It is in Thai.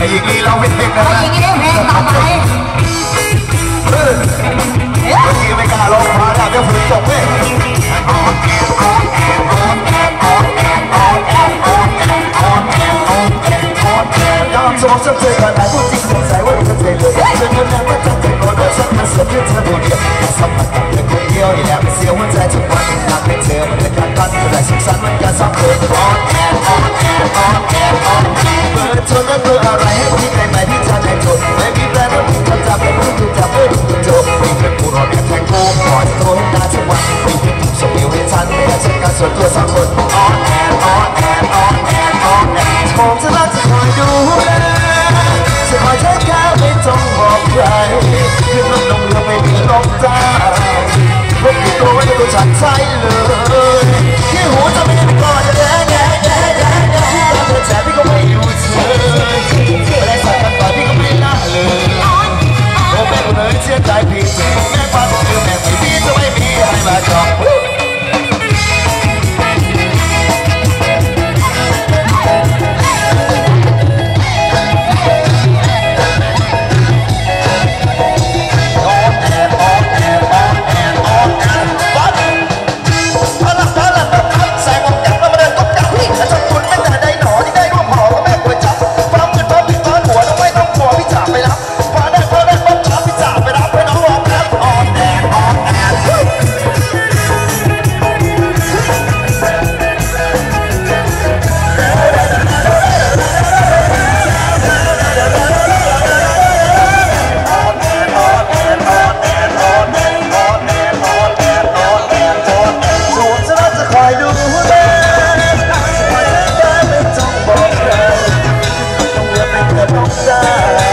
ไอ้อ ส่วนตัวสองคนออนแอนออนแอนออนแอนออนแอนมงเธอรักจะคอยดูแลจะคอยเทคแคร์ไม่ต้องบอกใครเพื่อนลงลงเธอไม่มีลงใจพบกับตัวไว้ในตัวฉันใช่เลยที่หูจะไม่ได้ไปก่อนจะแย่แย่แย่แย่แย่แต่เธอแฉพี่ก็ไม่อยู่เฉยเมื่อไรสักกันไปพี่ก็ไม่ละเลยโอ้แม่คนเอ๋ยเชื่อใจพี่แม่ฟ้าคงลือแม่ไม่มีจะไม่มีให้มาจอก lugar.